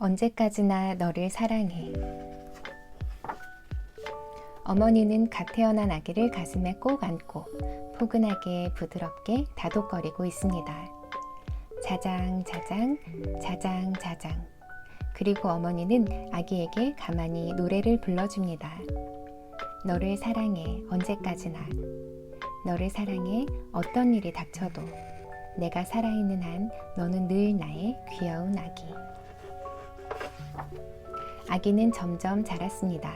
언제까지나 너를 사랑해. 어머니는 갓 태어난 아기를 가슴에 꼭 안고 포근하게 부드럽게 다독거리고 있습니다. 자장, 자장, 자장, 자장. 그리고 어머니는 아기에게 가만히 노래를 불러줍니다. 너를 사랑해, 언제까지나. 너를 사랑해, 어떤 일이 닥쳐도. 내가 살아있는 한 너는 늘 나의 귀여운 아기. 아기는 점점 자랐습니다.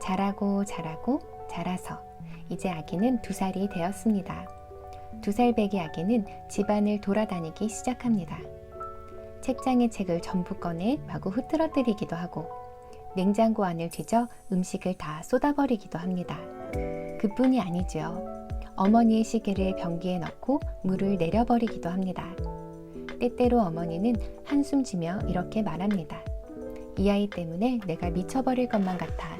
자라고 자라고 자라서 이제 아기는 두 살이 되었습니다. 두 살 배기 아기는 집안을 돌아다니기 시작합니다. 책장의 책을 전부 꺼내 마구 흐트러뜨리기도 하고 냉장고 안을 뒤져 음식을 다 쏟아버리기도 합니다. 그뿐이 아니죠. 어머니의 시계를 변기에 넣고 물을 내려버리기도 합니다. 때때로 어머니는 한숨 지며 이렇게 말합니다. 이 아이 때문에 내가 미쳐버릴 것만 같아.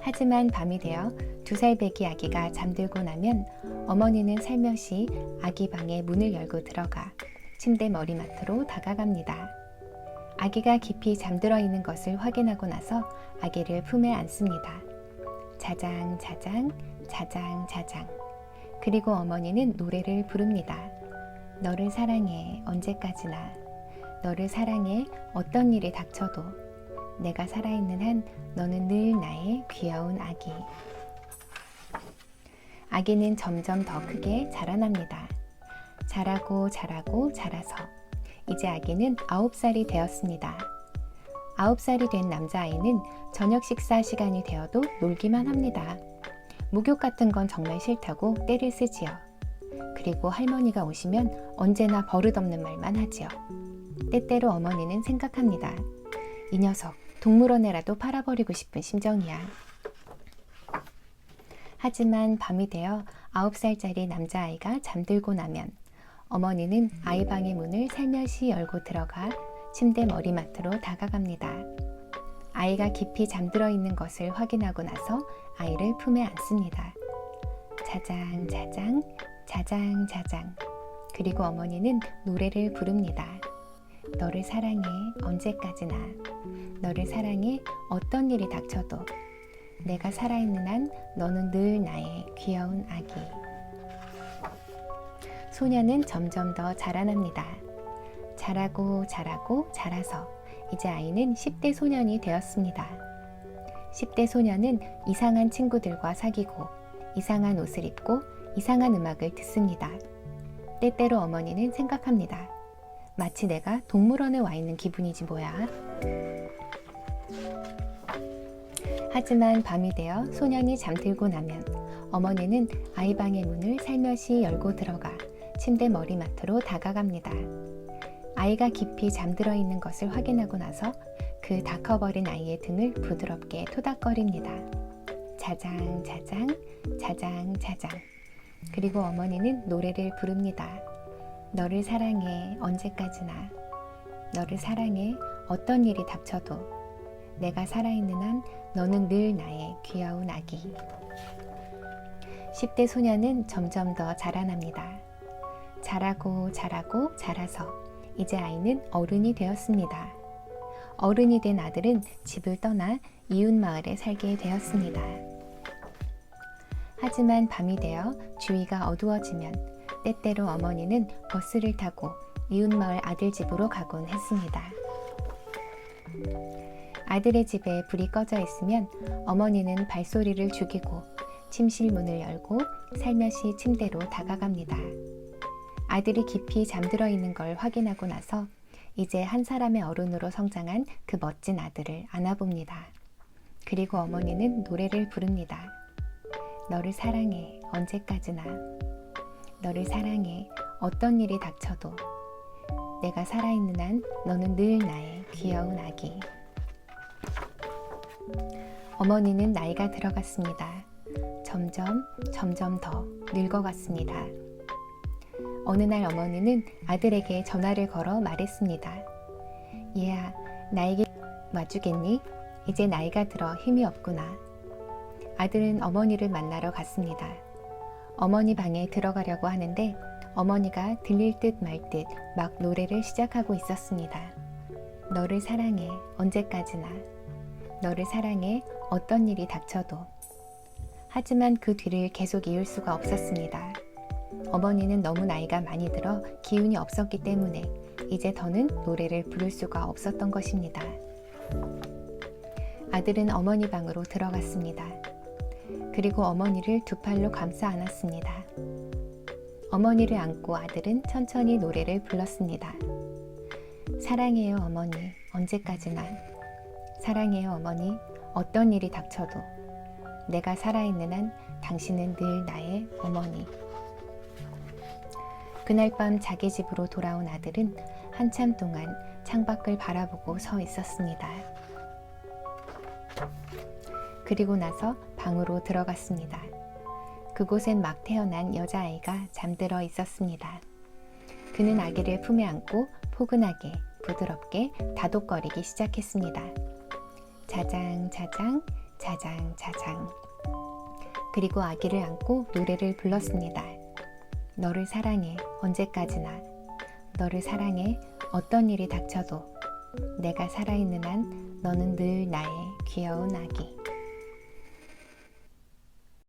하지만 밤이 되어 두 살 배기 아기가 잠들고 나면 어머니는 살며시 아기 방의 문을 열고 들어가 침대 머리맡으로 다가갑니다. 아기가 깊이 잠들어 있는 것을 확인하고 나서 아기를 품에 안습니다. 자장, 자장, 자장, 자장. 그리고 어머니는 노래를 부릅니다. 너를 사랑해, 언제까지나. 너를 사랑해, 어떤 일이 닥쳐도. 내가 살아있는 한 너는 늘 나의 귀여운 아기. 아기는 점점 더 크게 자라납니다. 자라고 자라고 자라서 이제 아기는 9살이 되었습니다. 9살이 된 남자아이는 저녁 식사 시간이 되어도 놀기만 합니다. 목욕 같은 건 정말 싫다고 때를 쓰지요. 그리고 할머니가 오시면 언제나 버릇없는 말만 하지요. 때때로 어머니는 생각합니다. 이 녀석 동물원에라도 팔아버리고 싶은 심정이야. 하지만 밤이 되어 9살짜리 남자아이가 잠들고 나면 어머니는 아이 방의 문을 살며시 열고 들어가 침대 머리맡으로 다가갑니다. 아이가 깊이 잠들어 있는 것을 확인하고 나서 아이를 품에 안습니다. 자장, 자장, 자장, 자장. 그리고 어머니는 노래를 부릅니다. 너를 사랑해, 언제까지나. 너를 사랑해, 어떤 일이 닥쳐도. 내가 살아있는 한 너는 늘 나의 귀여운 아기. 소녀는 점점 더 자라납니다. 자라고 자라고 자라서 이제 아이는 10대 소년이 되었습니다. 10대 소년은 이상한 친구들과 사귀고 이상한 옷을 입고 이상한 음악을 듣습니다. 때때로 어머니는 생각합니다. 마치 내가 동물원에 와 있는 기분이지 뭐야. 하지만 밤이 되어 소년이 잠들고 나면 어머니는 아이 방의 문을 살며시 열고 들어가 침대 머리맡으로 다가갑니다. 아이가 깊이 잠들어 있는 것을 확인하고 나서 그다 커버린 아이의 등을 부드럽게 토닥거립니다. 자장, 자장, 자장, 자장. 그리고 어머니는 노래를 부릅니다. 너를 사랑해, 언제까지나. 너를 사랑해, 어떤 일이 닥쳐도. 내가 살아있는 한 너는 늘 나의 귀여운 아기. 10대 소녀는 점점 더 자라납니다. 자라고 자라고 자라서 이제 아이는 어른이 되었습니다. 어른이 된 아들은 집을 떠나 이웃 마을에 살게 되었습니다. 하지만 밤이 되어 주위가 어두워지면 때때로 어머니는 버스를 타고 이웃 마을 아들 집으로 가곤 했습니다. 아들의 집에 불이 꺼져 있으면 어머니는 발소리를 죽이고 침실 문을 열고 살며시 침대로 다가갑니다. 아들이 깊이 잠들어 있는 걸 확인하고 나서 이제 한 사람의 어른으로 성장한 그 멋진 아들을 안아봅니다. 그리고 어머니는 노래를 부릅니다. 너를 사랑해, 언제까지나. 너를 사랑해, 어떤 일이 닥쳐도. 내가 살아있는 한 너는 늘 나의 귀여운 아기. 어머니는 나이가 들어갔습니다. 점점, 점점 더 늙어갔습니다. 어느 날 어머니는 아들에게 전화를 걸어 말했습니다. 얘야, 나에게 와주겠니? 이제 나이가 들어 힘이 없구나. 아들은 어머니를 만나러 갔습니다. 어머니 방에 들어가려고 하는데 어머니가 들릴 듯 말 듯 막 노래를 시작하고 있었습니다. 너를 사랑해 언제까지나 너를 사랑해 어떤 일이 닥쳐도 하지만 그 뒤를 계속 이을 수가 없었습니다. 어머니는 너무 나이가 많이 들어 기운이 없었기 때문에 이제 더는 노래를 부를 수가 없었던 것입니다. 아들은 어머니 방으로 들어갔습니다. 그리고 어머니를 두 팔로 감싸 안았습니다. 어머니를 안고 아들은 천천히 노래를 불렀습니다. 사랑해요 어머니 언제까지나 사랑해요 어머니 어떤 일이 닥쳐도 내가 살아있는 한 당신은 늘 나의 어머니 그날 밤 자기 집으로 돌아온 아들은 한참 동안 창밖을 바라보고 서 있었습니다. 그리고 나서 방으로 들어갔습니다. 그곳엔 막 태어난 여자아이가 잠들어 있었습니다. 그는 아기를 품에 안고 포근하게 부드럽게 다독거리기 시작했습니다. 자장 자장 자장 자장 그리고 아기를 안고 노래를 불렀습니다. 너를 사랑해 언제까지나 너를 사랑해 어떤 일이 닥쳐도 내가 살아있는 한 너는 늘 나의 귀여운 아기